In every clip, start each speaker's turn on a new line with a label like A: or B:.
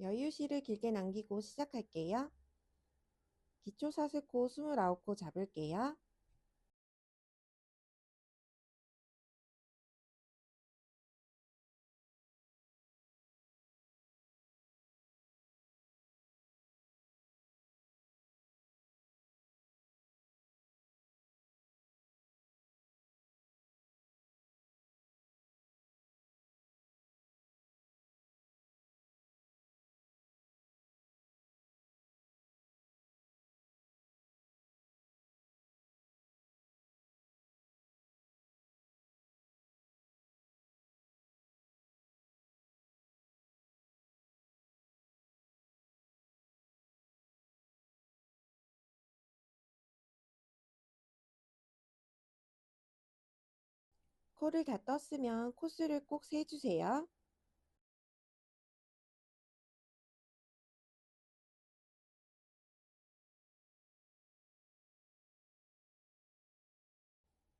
A: 여유시를 길게 남기고 시작할게요. 기초 사슬코 29코 잡을게요. 코를 다 떴으면 코수를 꼭 세주세요.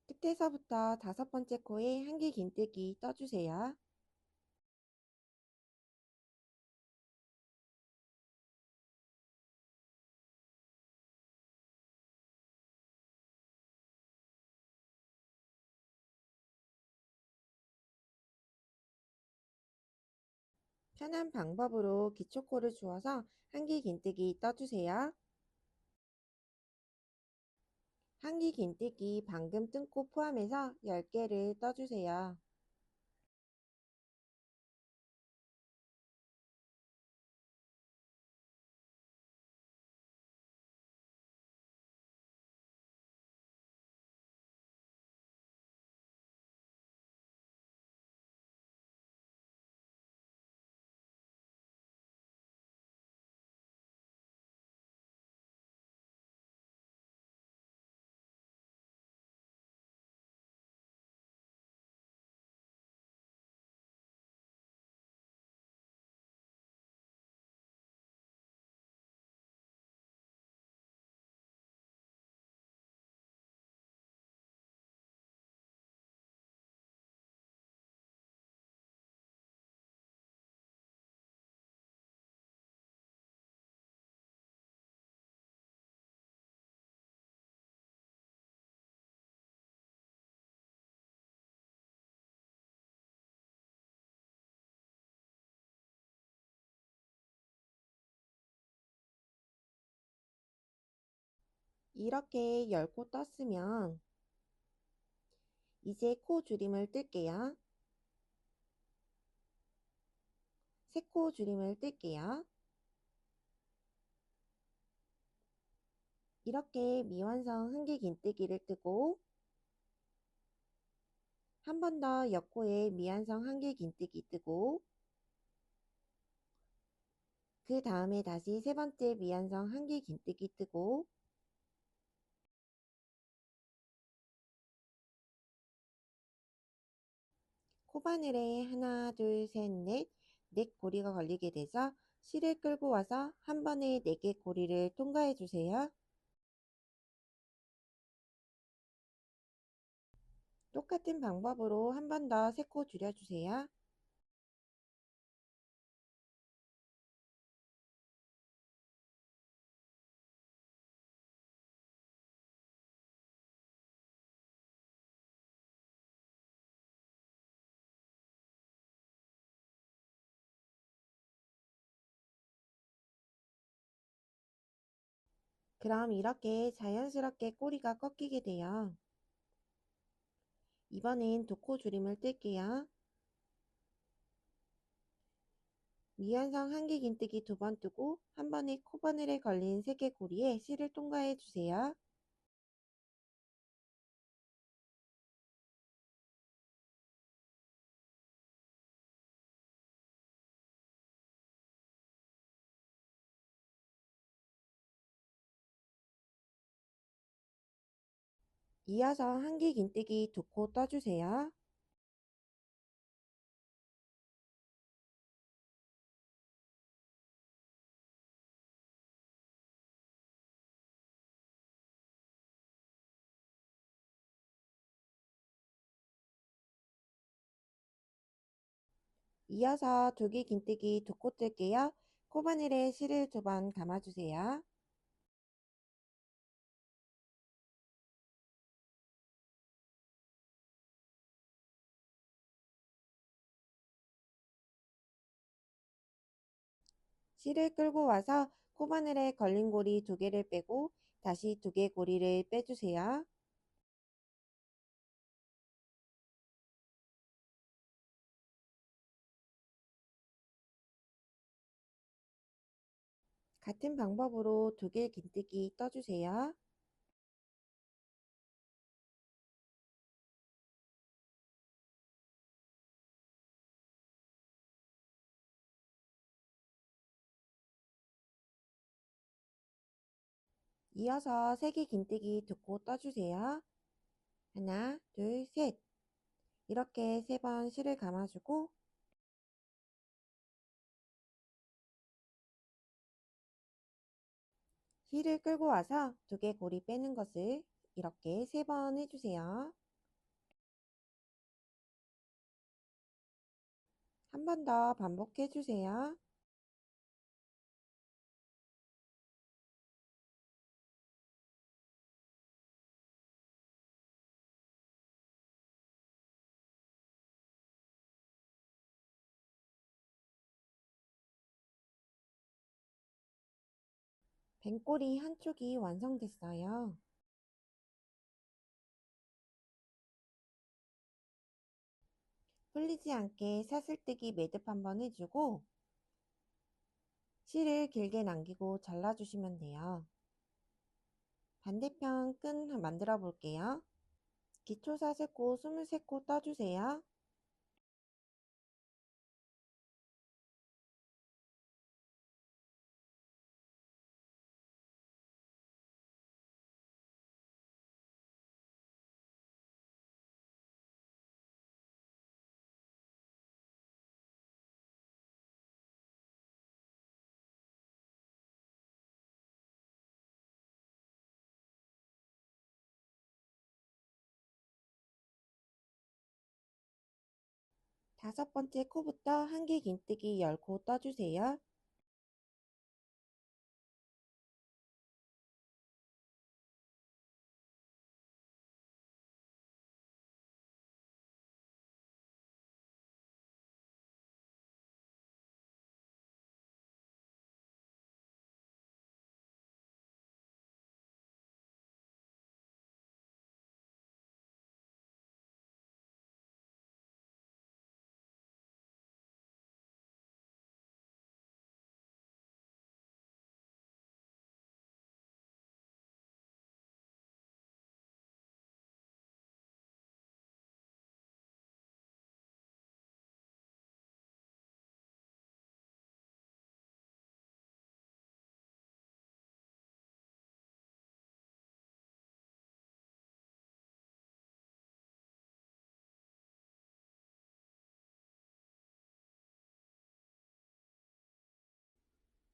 A: 끝에서부터 다섯 번째 코에 한길 긴뜨기 떠주세요. 편한 방법으로 기초코를 주어서 한길 긴뜨기 떠주세요. 한길 긴뜨기 방금 뜬 코 포함해서 10개를 떠주세요. 이렇게 10코 떴으면 이제 코 줄임을 뜰게요. 3코 줄임을 뜰게요. 이렇게 미완성 한길 긴뜨기를 뜨고 한 번 더 옆코에 미완성 한길 긴뜨기 뜨고 그 다음에 다시 세 번째 미완성 한길 긴뜨기 뜨고 코바늘에 하나, 둘, 셋, 넷, 넷 고리가 걸리게 돼서 실을 끌고 와서 한 번에 4개 고리를 통과해 주세요. 똑같은 방법으로 한 번 더 세코 줄여주세요. 그럼 이렇게 자연스럽게 꼬리가 꺾이게 돼요. 이번엔 두코 줄임을 뜰게요. 미완성 한길 긴뜨기 두 번 뜨고 한 번에 코바늘에 걸린 세 개 고리에 실을 통과해 주세요. 이어서 한길 긴뜨기 두 코 떠주세요. 이어서 두개 긴뜨기 두 코 뜰게요. 코바늘에 실을 두 번 감아주세요. 실을 끌고 와서 코바늘에 걸린 고리 두 개를 빼고 다시 두 개 고리를 빼주세요. 같은 방법으로 두개 긴뜨기 떠주세요. 이어서 세개 긴뜨기 두코 떠주세요. 하나, 둘, 셋. 이렇게 세번 실을 감아주고 실을 끌고 와서 두 개 고리 빼는 것을 이렇게 세번 해주세요. 한 번 더 반복해 주세요. 뱀꼬리 한쪽이 완성됐어요. 풀리지 않게 사슬뜨기 매듭 한번 해주고 실을 길게 남기고 잘라주시면 돼요. 반대편 끈 만들어 볼게요. 기초 사슬코 23코 떠주세요. 다섯 번째 코부터 한 개 긴뜨기 10코 떠주세요.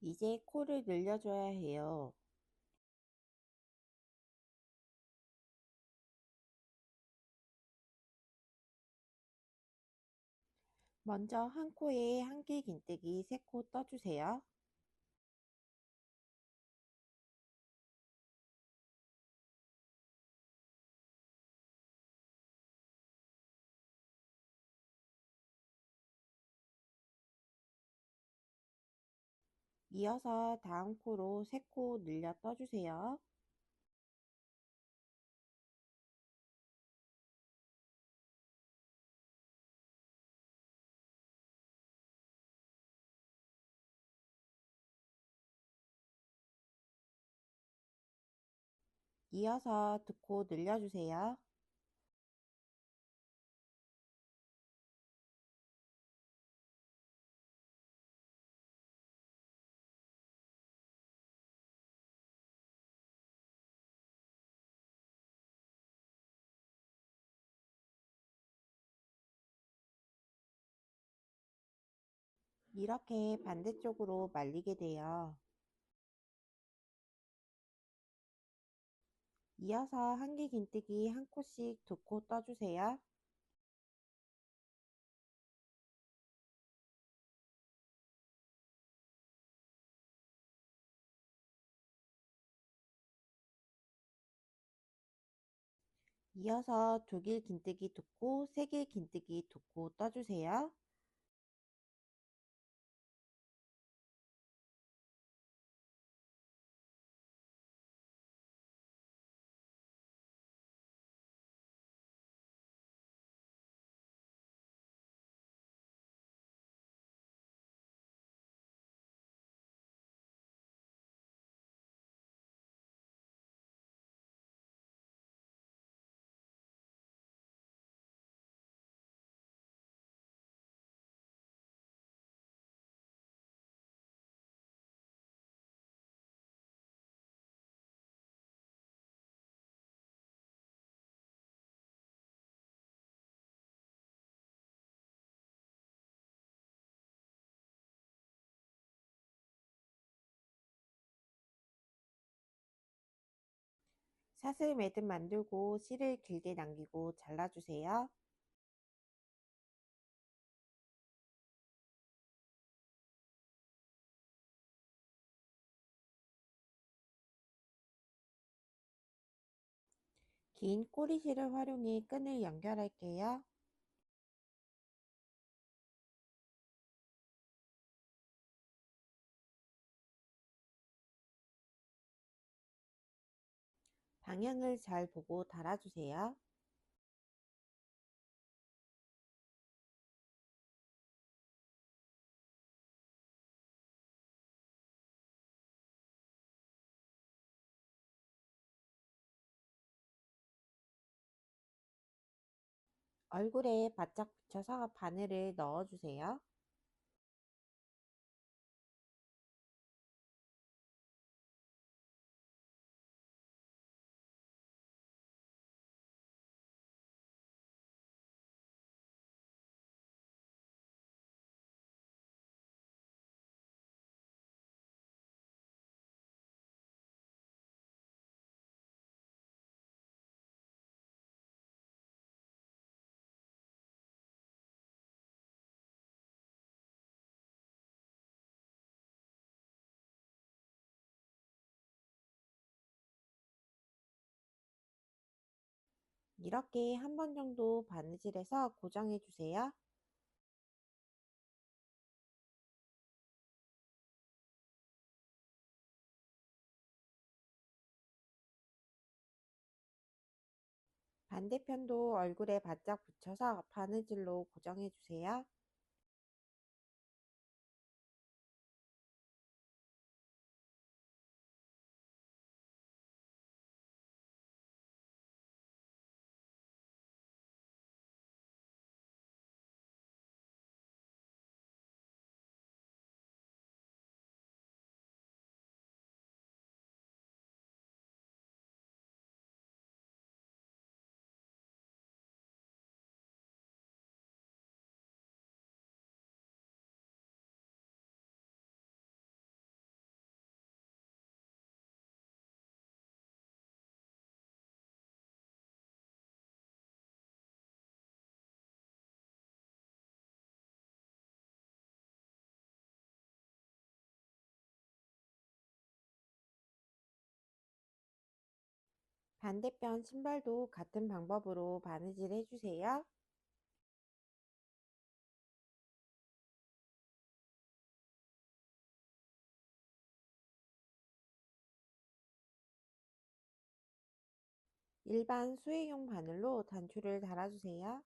A: 이제 코를 늘려줘야 해요. 먼저 한 코에 한 개 긴뜨기 3코 떠주세요. 이어서 다음 코로 3코 늘려 떠주세요. 이어서 두 코 늘려주세요. 이렇게 반대쪽으로 말리게 돼요. 이어서 한 개 긴뜨기 한 코씩 두 코 떠주세요. 이어서 두 길 긴뜨기 두 코, 세 길 긴뜨기 두 코 떠주세요. 사슬 매듭 만들고 실을 길게 남기고 잘라주세요. 긴 꼬리실을 활용해 끈을 연결할게요. 방향을 잘 보고 달아주세요. 얼굴에 바짝 붙여서 바늘을 넣어주세요. 이렇게 한 번 정도 바느질해서 고정해 주세요. 반대편도 얼굴에 바짝 붙여서 바느질로 고정해 주세요. 반대편 신발도 같은 방법으로 바느질 해주세요. 일반 수의용 바늘로 단추를 달아주세요.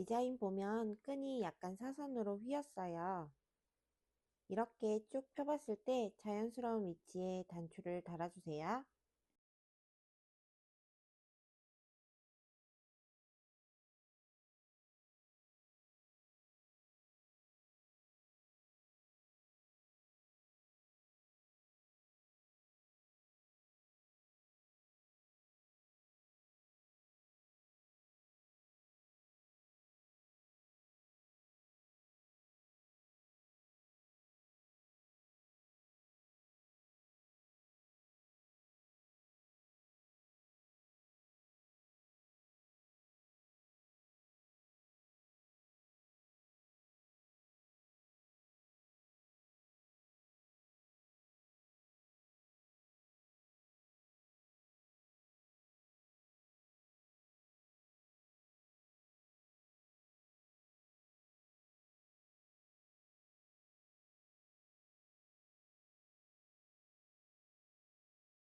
A: 디자인 보면 끈이 약간 사선으로 휘었어요. 이렇게 쭉 펴봤을 때 자연스러운 위치에 단추를 달아주세요.